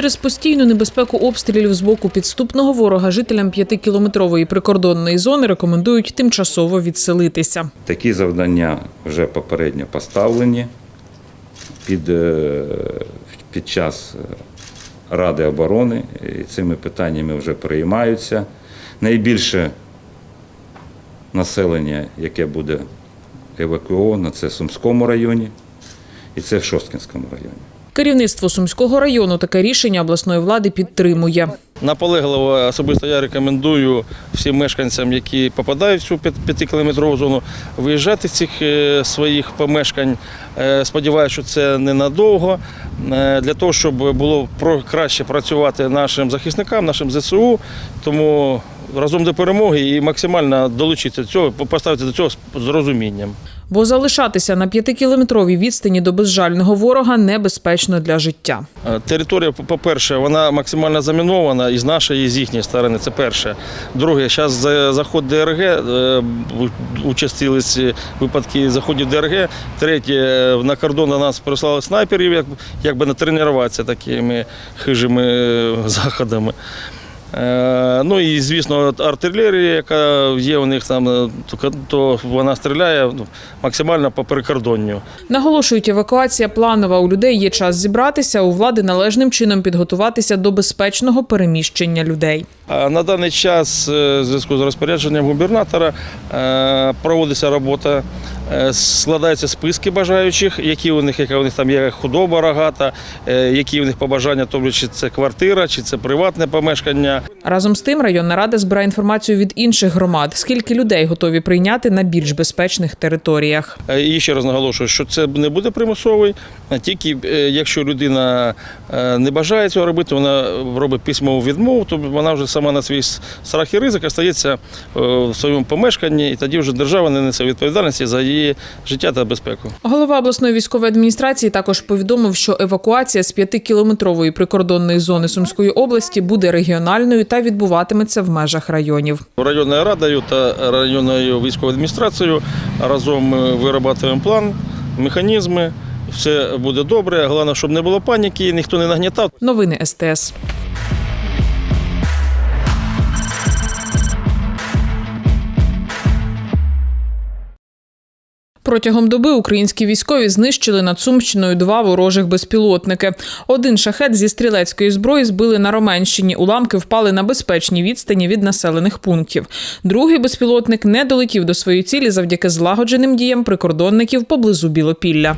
Через постійну небезпеку обстрілів з боку підступного ворога жителям п'ятикілометрової прикордонної зони рекомендують тимчасово відселитися. Такі завдання вже попередньо поставлені під, е, під час е, Ради оборони. І цими питаннями вже приймаються. Найбільше населення, яке буде евакуовано, це в Сумському районі і це в Шосткінському районі. Керівництво Сумського району таке рішення обласної влади підтримує. Наполегливо особисто я рекомендую всім мешканцям, які попадають в цю п'ят- п'ятикілометрову зону, виїжджати з цих е, своїх помешкань. Е, Сподіваюся, що це ненадовго, е, для того, щоб було краще працювати нашим захисникам, нашим ЗСУ. Тому разом до перемоги і максимально долучитися до цього, поставити до цього з розумінням. Бо залишатися на п'ятикілометровій відстані до безжального ворога небезпечно для життя. Е, Територія, по- по-перше, вона максимально замінована і з нашої, і з їхньої сторони. Це перше. Друге, зараз заход ДРГ, е, участились випадки заходів ДРГ. Третє, е, на кордон до нас прислали снайперів, як, якби натренуватися такими хижими е, заходами. Е, Ну і звісно, артилерія, яка є у них там, е, то- вона стріляє ну, максимально по прикордонню. Наголошують, евакуація планова. У людей є час зібратися, у влади належним чином підготуватися до безпечного переміщення людей. На даний час е, в зв'язку з розпорядженням губернатора проводиться робота, складаються списки бажаючих, які у них, яка у них там є худоба рогата, які у них побажання, тобто чи це квартира, чи це приватне помешкання. Разом з тим, районна рада збирає інформацію від інших громад, скільки людей готові прийняти на більш безпечних територіях. Е, І ще раз наголошую, що це не буде примусовий, а тільки е, якщо людина е, не бажає цього робити, вона робить письмову відмову, то вона вже сама на свій страх і ризик остається в своєму помешканні, і тоді вже держава не несе відповідальності за її життя та безпеку. Голова обласної військової адміністрації також повідомив, що евакуація з п'ятикілометрової прикордонної зони Сумської області буде регіональною та відбуватиметься в межах районів. Районною радою та районною військовою адміністрацією разом ми виробляємо план, механізми. Все буде добре. Головне, щоб не було паніки, ніхто не нагнітав. Новини СТС. Протягом доби українські військові знищили над Сумщиною два ворожих безпілотники. Один шахет зі стрілецької зброї збили на Роменщині. Уламки впали на безпечній відстані від населених пунктів. Другий безпілотник не долетів до своєї цілі завдяки злагодженим діям прикордонників поблизу Білопілля.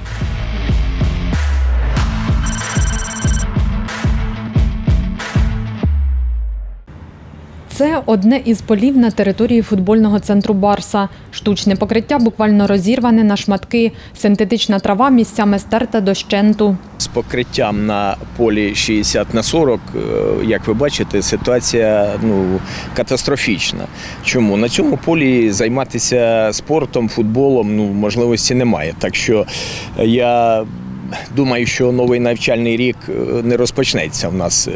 Це одне із полів на території футбольного центру Барса. Штучне покриття буквально розірване на шматки, синтетична трава місцями стерта дощенту. З покриттям на полі 60 на 40, е, як ви бачите, ситуація ну, катастрофічна. Чому? На цьому полі займатися спортом, футболом ну, можливості немає. Так що е, я думаю, що новий навчальний рік е, не розпочнеться в нас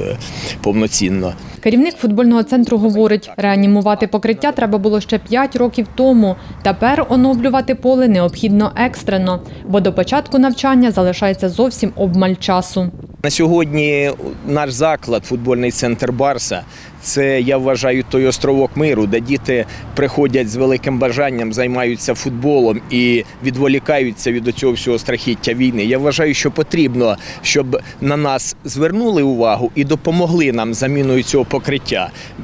повноцінно. Керівник футбольного центру говорить, реанімувати покриття треба було ще 5 років тому. Тепер оновлювати поле необхідно екстрено, бо до початку навчання залишається зовсім обмаль часу. На сьогодні наш заклад, футбольний центр Барса, це я вважаю той островок миру, де діти приходять з великим бажанням, займаються футболом і відволікаються від цього всього страхіття війни. Я вважаю, що потрібно, щоб на нас звернули увагу і допомогли нам заміною цього покриття.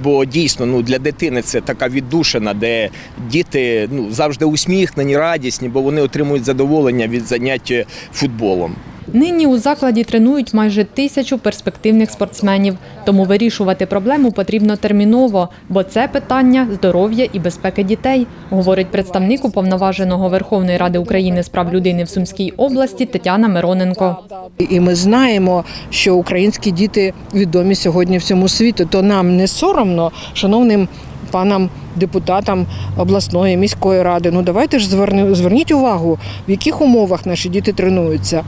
Бо дійсно ну для дитини це така віддушина, де діти ну завжди усміхнені, радісні, бо вони отримують задоволення від заняття футболом. Нині у закладі тренують майже тисячу перспективних спортсменів, тому вирішувати проблему потрібно терміново, бо це питання здоров'я і безпеки дітей, говорить представник уповноваженого Верховної Ради України з прав людини в Сумській області Тетяна Мироненко. І ми знаємо, що українські діти відомі сьогодні всьому світу. То нам не соромно, шановним панам депутатам обласної міської ради. Ну давайте ж зверніть увагу, в яких умовах наші діти тренуються.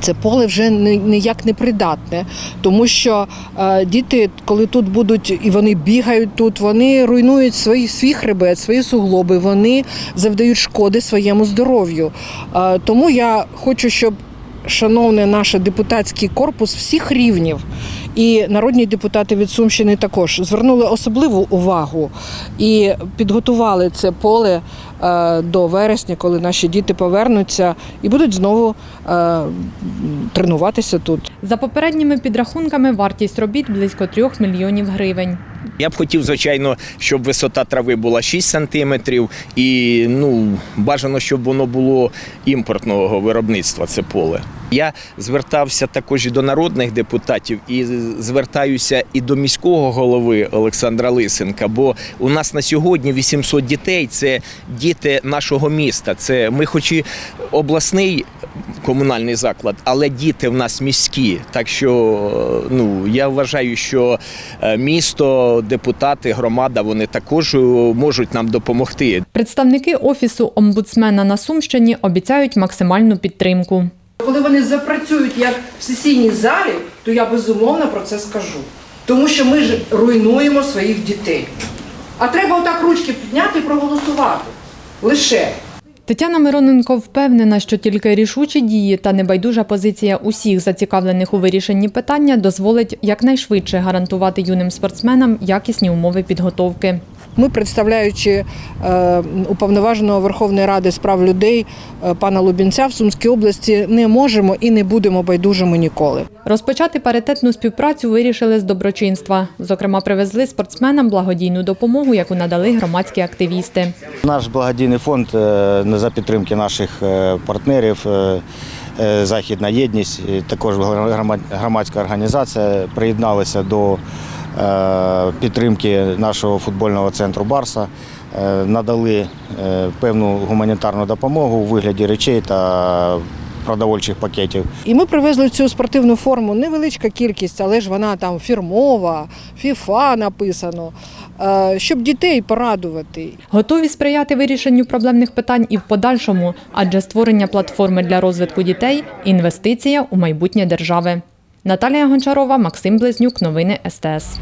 Це поле вже ні- ніяк не придатне, тому що е, діти, коли тут будуть і вони бігають тут, вони руйнують свій, свій хребет, свої суглоби, вони завдають шкоди своєму здоров'ю. Е, тому я хочу, щоб шановний наш депутатський корпус всіх рівнів і народні депутати від Сумщини також звернули особливу увагу і підготували це поле до вересня, коли наші діти повернуться і будуть знову е, тренуватися тут. За попередніми підрахунками, вартість робіт близько трьох мільйонів гривень. Я б хотів, звичайно, щоб висота трави була 6 сантиметрів, і ну бажано, щоб воно було імпортного виробництва. Це поле. Я звертався також і до народних депутатів, і звертаюся і до міського голови Олександра Лисенка. Бо у нас на сьогодні 800 дітей це діти нашого міста. Це ми, хоч і обласний комунальний заклад, але діти в нас міські. Так що ну я вважаю, що е, місто, депутати, громада вони також е, можуть нам допомогти. Представники офісу омбудсмена на Сумщині обіцяють максимальну підтримку. Коли вони запрацюють як в сесійній залі, то я безумовно про це скажу. Тому що ми ж руйнуємо своїх дітей. А треба отак ручки підняти і проголосувати. Лише. Тетяна Мироненко впевнена, що тільки рішучі дії та небайдужа позиція усіх зацікавлених у вирішенні питання дозволить якнайшвидше гарантувати юним спортсменам якісні умови підготовки. Ми, представляючи е, уповноваженого Верховної Ради з прав людей е, пана Лубінця в Сумській області, не можемо і не будемо байдужими ніколи. Розпочати паритетну співпрацю вирішили з доброчинства. Зокрема, привезли спортсменам благодійну допомогу, яку надали громадські активісти. Наш благодійний фонд е, за підтримки наших партнерів. Західна єдність, також громадська організація приєдналися до підтримки нашого футбольного центру Барса, Е, надали е, певну гуманітарну допомогу у вигляді речей та продовольчих пакетів. І ми привезли цю спортивну форму невеличка кількість, але ж вона там фірмова, фіфа написано, е, щоб дітей порадувати. Готові сприяти вирішенню проблемних питань і в подальшому, адже створення платформи для розвитку дітей інвестиція у майбутнє держави. Наталія Гончарова, Максим Близнюк, новини СТС.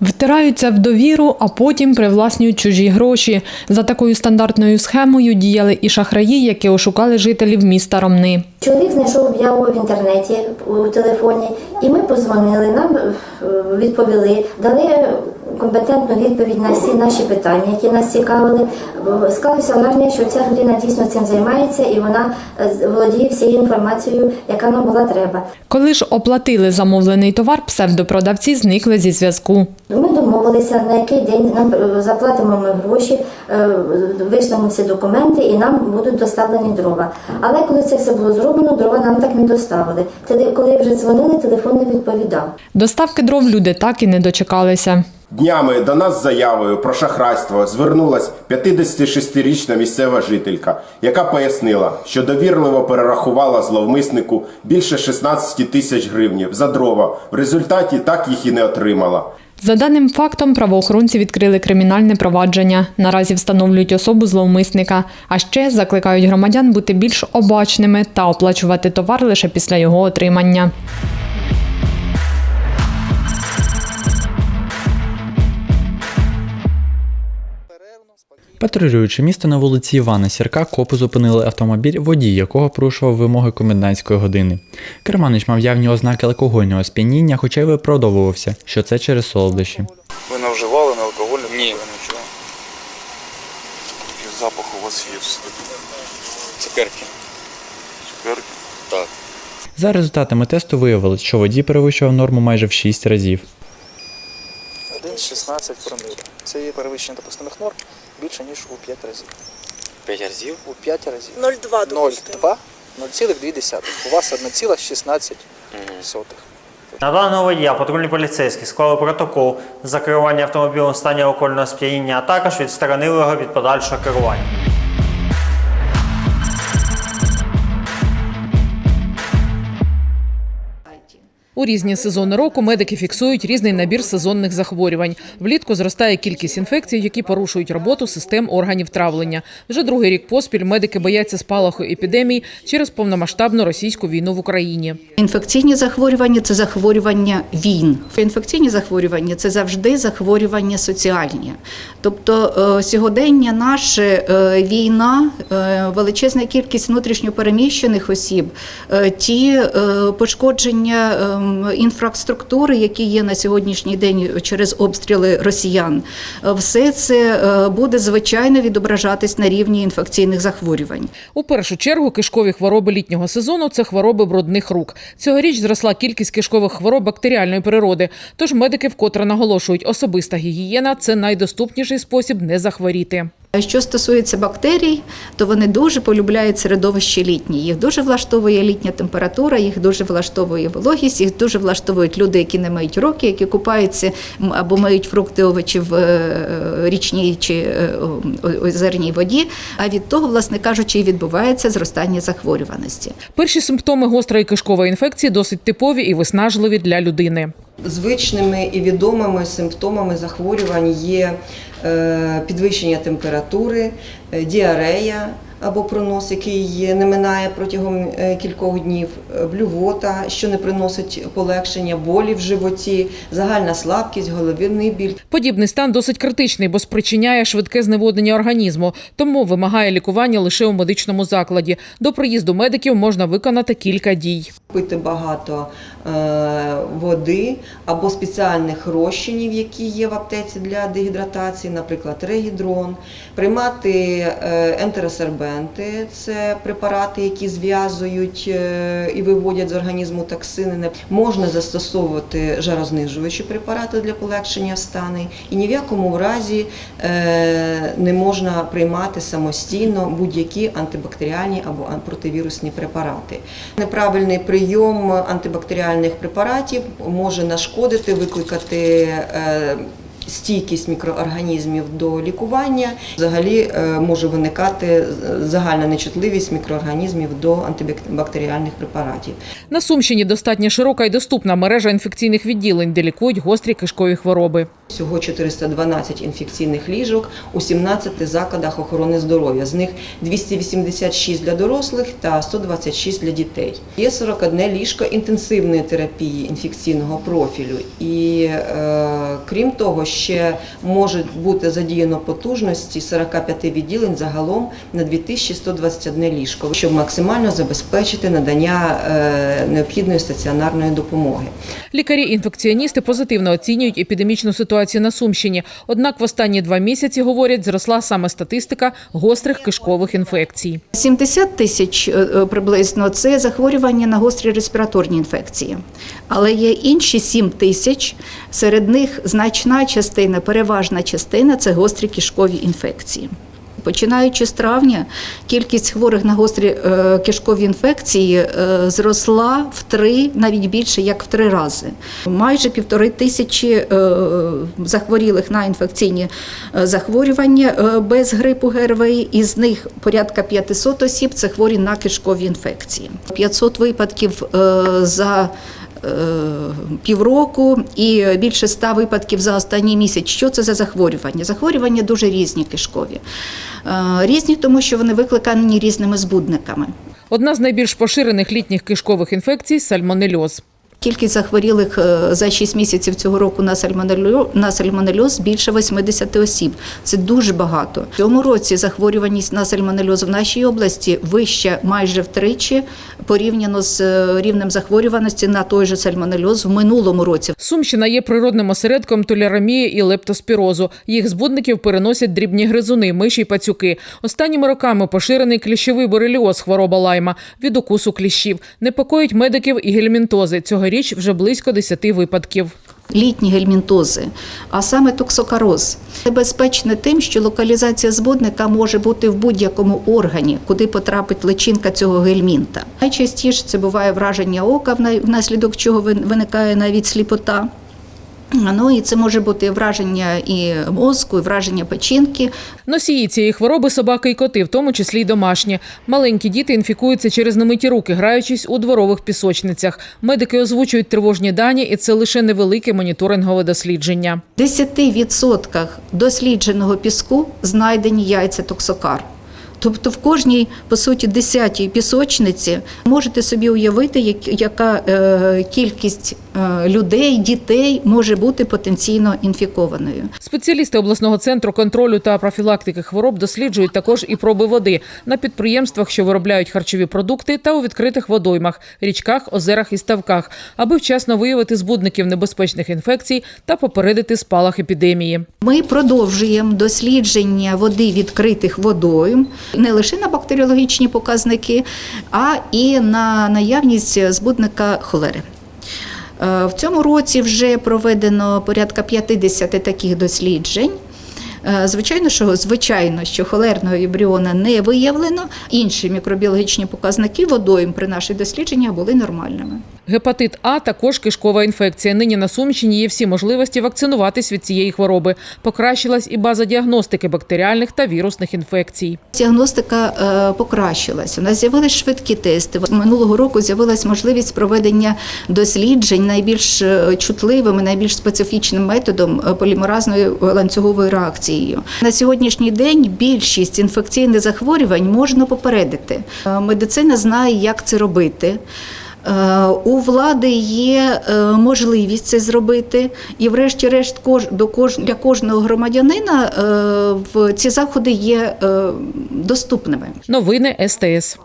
Втираються в довіру, а потім привласнюють чужі гроші. За такою стандартною схемою діяли і шахраї, які ошукали жителів міста Ромни. Чоловік знайшов об'яву в інтернеті у телефоні, і ми позвонили. Нам е, відповіли, дали компетентну відповідь на всі наші питання, які нас цікавили. Е, Склалося враження, що ця людина дійсно цим займається і вона е, володіє всією інформацією, яка нам була треба. Коли ж оплатили замовлений товар, псевдопродавці зникли зі зв'язку. Ми домовилися, на який день нам е, заплатимо ми гроші, вийшлемо всі документи і нам будуть доставлені дрова. Але коли це все було зроблено, дрова нам так не доставили. Коли вже дзвонили, телефон не відповідав. Доставки дров люди так і не дочекалися. Днями до нас з заявою про шахрайство звернулась 56-річна місцева жителька, яка пояснила, що довірливо перерахувала зловмиснику більше 16 тисяч гривнів за дрова. В результаті так їх і не отримала. За даним фактом, правоохоронці відкрили кримінальне провадження. Наразі встановлюють особу зловмисника, а ще закликають громадян бути більш обачними та оплачувати товар лише після його отримання. Патрулюючи місто на вулиці Івана Сірка, копи зупинили автомобіль, водій якого порушував вимоги комендантської години. Керманич мав явні ознаки алкогольного сп'яніння, хоча й виправдовувався, що це через солодощі. Ви не вживали не алкоголь, Ні. нічого. Який запах у вас є? Цукерки. Цукерки? Так. За результатами тесту виявилось, що водій перевищував норму майже в 6 разів. Один 16. Це є перевищення допустимих норм більше, ніж у 5 разів. 5 разів? У 5 разів. 0,2 допустимо. 0,2, 0,2. У вас 1,16. На даного водія патрульні поліцейські склали протокол за керування автомобілем в стані окольного сп'яніння, а також відсторонили його від подальшого керування. У різні сезони року медики фіксують різний набір сезонних захворювань. Влітку зростає кількість інфекцій, які порушують роботу систем органів травлення. Вже другий рік поспіль медики бояться спалаху епідемій через повномасштабну російську війну в Україні. Інфекційні захворювання це захворювання війн. Інфекційні захворювання це завжди захворювання соціальні. Тобто е, сьогодення наше е, війна, е, величезна кількість внутрішньопереміщених осіб, ті пошкодження інфраструктури, які є на сьогоднішній день через обстріли росіян, е, все це е, буде звичайно відображатись на рівні інфекційних захворювань. У першу чергу кишкові хвороби літнього сезону це хвороби брудних рук. Цьогоріч зросла кількість кишкових хвороб бактеріальної природи. Тож медики вкотре наголошують, особиста гігієна це найдоступніший спосіб не захворіти. Що стосується бактерій, то вони дуже полюбляють середовище літнє. Їх дуже влаштовує літня температура, їх дуже влаштовує вологість, їх дуже влаштовують люди, які не мають руки, які купаються або мають фрукти, овочі в е, річній чи е, озерній воді. А від того, власне кажучи, і відбувається зростання захворюваності. Перші симптоми гострої кишкової інфекції досить типові і виснажливі для людини. Звичними і відомими симптомами захворювань є е, підвищення температури, е, діарея або пронос, який не минає протягом е, кількох днів, е, блювота, що не приносить полегшення, болі в животі, загальна слабкість, головний біль. Подібний стан досить критичний, бо спричиняє швидке зневоднення організму, тому вимагає лікування лише у медичному закладі. До приїзду медиків можна виконати кілька дій. Пити багато е, води або спеціальних розчинів, які є в аптеці для дегідратації, наприклад, регідрон, приймати е, ентеросербенти, це препарати, які зв'язують е, і виводять з організму токсини. Можна застосовувати жарознижуючі препарати для полегшення стану, і ні в якому разі е, не можна приймати самостійно будь-які антибактеріальні або противірусні препарати. Неправильний прийом антибактеріальних препаратів може нашкодити, викликати е, стійкість мікроорганізмів до лікування. Взагалі е, може виникати загальна нечутливість мікроорганізмів до антибактеріальних препаратів. На Сумщині достатньо широка і доступна мережа інфекційних відділень, де лікують гострі кишкові хвороби. Всього 412 інфекційних ліжок у 17 закладах охорони здоров'я. З них 286 для дорослих та 126 для дітей. Є 41 ліжко інтенсивної терапії інфекційного профілю. І е, крім того, ще можуть бути задіяно потужності 45 відділень загалом на 2121 ліжко, щоб максимально забезпечити надання е, необхідної стаціонарної допомоги. Лікарі-інфекціоністи позитивно оцінюють епідемічну ситуацію на Сумщині. Однак в останні два місяці, говорять, зросла саме статистика гострих кишкових інфекцій. 70 тисяч е, е, приблизно це захворювання на гострі респіраторні інфекції. Але є інші 7 тисяч, серед них значна частина, переважна частина це гострі кишкові інфекції. Починаючи з травня, кількість хворих на гострі е, кишкові інфекції е, зросла в три, навіть більше як в три рази. Майже півтори тисячі е, захворілих на інфекційні захворювання без грипу ГРВІ, із них порядка 500 осіб це хворі на кишкові інфекції. 500 випадків за півроку і більше ста випадків за останній місяць. Що це за захворювання? Захворювання дуже різні кишкові. Е, Різні, тому що вони викликані різними збудниками. Одна з найбільш поширених літніх кишкових інфекцій сальмонельоз. Кількість захворілих е, за 6 місяців цього року на сальмонельоз, більше 80 осіб. Це дуже багато. В цьому році захворюваність на сальмонельоз в нашій області вища майже втричі порівняно з е, рівнем захворюваності на той же сальмонельоз в минулому році. Сумщина є природним осередком толерамії і лептоспірозу. Їх збудників переносять дрібні гризуни, миші й пацюки. Останніми роками поширений кліщовий бореліоз, хвороба лайма від укусу кліщів. Непокоїть медиків і гельмінтози. Цьогоріч вже близько 10 випадків. літні гельмінтози, а саме токсокароз. Небезпечне тим, що локалізація збудника може бути в будь-якому органі, куди потрапить личинка цього гельмінта. Найчастіше це буває враження ока, вна- внаслідок чого вин- виникає навіть сліпота. Ну і це може бути враження і мозку, і враження печінки. Носії цієї хвороби собаки і коти, в тому числі й домашні. Маленькі діти інфікуються через немиті руки, граючись у дворових пісочницях. Медики озвучують тривожні дані, і це лише невелике моніторингове дослідження. В 10% дослідженого піску знайдені яйця токсокар. Тобто в кожній, по суті, десятій пісочниці можете собі уявити, як- яка е, кількість е, людей, дітей може бути потенційно інфікованою. Спеціалісти обласного центру контролю та профілактики хвороб досліджують також і проби води на підприємствах, що виробляють харчові продукти, та у відкритих водоймах, річках, озерах і ставках, аби вчасно виявити збудників небезпечних інфекцій та попередити спалах епідемії. Ми продовжуємо дослідження води відкритих водойм не лише на бактеріологічні показники, а і на наявність збудника холери. Е, В цьому році вже проведено порядка 50 таких досліджень. Е, Звичайно, що звичайно, що холерного вібріона не виявлено. Інші мікробіологічні показники водойм при наших дослідженнях були нормальними. Гепатит А також кишкова інфекція. Нині на Сумщині є всі можливості вакцинуватись від цієї хвороби. Покращилась і база діагностики бактеріальних та вірусних інфекцій. Діагностика е, покращилась. У нас з'явились швидкі тести. Минулого року з'явилась можливість проведення досліджень найбільш е, чутливим і найбільш специфічним методом е, полімеразною ланцюговою реакцією. На сьогоднішній день більшість інфекційних захворювань можна попередити. Е, Медицина знає, як це робити. Е, У влади є е, можливість це зробити, і, врешті-решт, для кожного громадянина в ці заходи є доступними. Новини СТС.